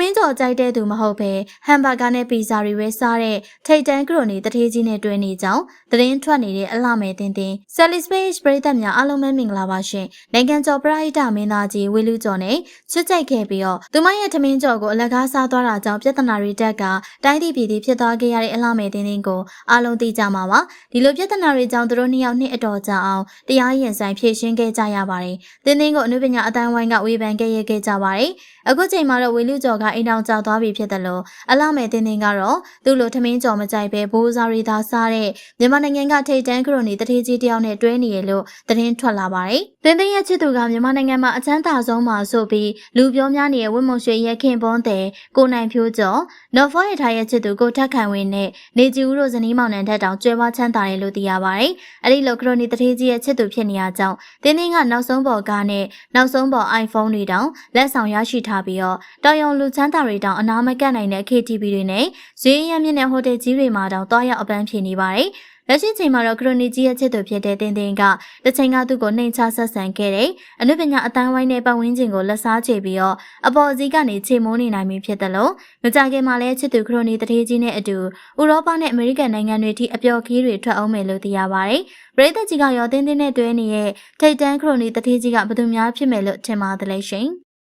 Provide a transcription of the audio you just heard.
မင်းကြော်ကြိုက်တဲ့သူမဟုတ်ဘဲဟမ်ဘာဂါနဲ့ပီဇာတွေပဲစားတဲ့ထိတ်တန်းကရိုနီတထေးကြီးနဲ့တွဲနေကြောင်းသတင်းထွက်နေတဲ့အလှမဲ့တင်တင် Salisbury ပရိသတ်များအားလုံးပဲမင်္ဂလာပါရှင်နိုင်ငံကျော်ပရိဟိတမင်းသားကြီးဝေလူကျော်နဲ့ချစ်ကြိုက်ခဲ့ပြီးတော့သူမရဲ့ထမင်းကြော်ကိုအလကားစားသွားတာကြောင့်ပြဿနာတွေတက်ကတိုင်းပြည်ပြည်ဖြစ်သွားခဲ့ရတဲ့အလှမဲ့တင်တင်ကိုအားလုံးသိကြမှာပါဒီလိုပြဿနာတွေကြောင့်သူတို့နှစ်ယောက်နှစ်အတော်ကြာအောင်တရားရင်ဆိုင်ဖြေရှင်းခဲ့ကြရပါတယ်တင်တင်ကိုအနုပညာအတိုင်းဝိုင်းကဝေဖန်ခဲ့ရခဲ့ကြပါတယ်အခုချိန်မှာတော့ဝေလူကျော်ကအိမ်တောင်ကြောက်သွားပြီဖြစ်တယ်လို့အလှမဲ့တင်တင်ကတော့သူ့လိုထမင်းကြော်မကြိုက်ပဲဘိုးစားရီသာစားတဲ့မြန်မာနိုင်ငံကထိတ်တန်းခရိုနီတထေးကြီးတယောက်နဲ့တွဲနေရလို့သတင်းထွက်လာပါတယ်။တင်တင်ရဲ့ချစ်သူကမြန်မာနိုင်ငံမှာအချမ်းသာဆုံးမှာဆိုပြီးလူပြောများနေတဲ့ဝင်းမုံရွှေရဲ့ခင်ပွန်းတဲ့ကိုနိုင်ဖြိုးကျော်နော်ဖောရထားရဲ့ချစ်သူကိုထက်ခိုင်ဝင်းနဲ့နေကြည်ဦးတို့ဇနီးမောင်နှံထက်တောင်ကျွဲဝါချမ်းသာတယ်လို့သိရပါတယ်။အဲ့ဒီလိုခရိုနီတထေးကြီးရဲ့ချစ်သူဖြစ်နေရကြောင်းတင်းတင်းကနောက်ဆုံးပေါ်ကားနဲ့နောက်ဆုံးပေါ် iPhone တွေတောင်လက်ဆောင်ရရှိထားပြီးတော့တောင်ယုံလူချမ်းသာတွေတောင်အနာမကန့်နိုင်တဲ့ KTV တွေနဲ့ဈေးရမြင့်တဲ့ဟိုတယ်ကြီးတွေမှာတောင်တွားရောက်အပန်းဖြေနေပါတယ်။လက်ရှိချိန်မှာတော့ခရိုနီကြီးရဲ့ချစ်သူဖြစ်တဲ့တင်းတင်းကတစ်ချိန်ကသူ့ကိုနှိမ်ချဆက်ဆံခဲ့တယ်။အနုပညာအတိုင်းဝိုင်းနဲ့ပတ်ဝန်းကျင်ကိုလက်စားချေပြီးတော့အပေါ်စီးကနေခြေမိုးနေနိုင်ပြီဖြစ်တယ်လို့မကြခင်မှာလည်းချစ်သူခရိုနီတထေးကြီးနဲ့အတူဥရောပနဲ့အမေရိကန်နိုင်ငံတွေထိအပျော်ခီးတွေထွက်အောင်မယ်လို့သိရပါတယ်။ပရိသတ်ကြီးကရောတင်းတင်းနဲ့တွဲနေတဲ့ထိတ်တန်းခရိုနီတထေးကြီးကဘယ်သူများဖြစ်မယ်လို့ထင်ပါတယ်ရှင်။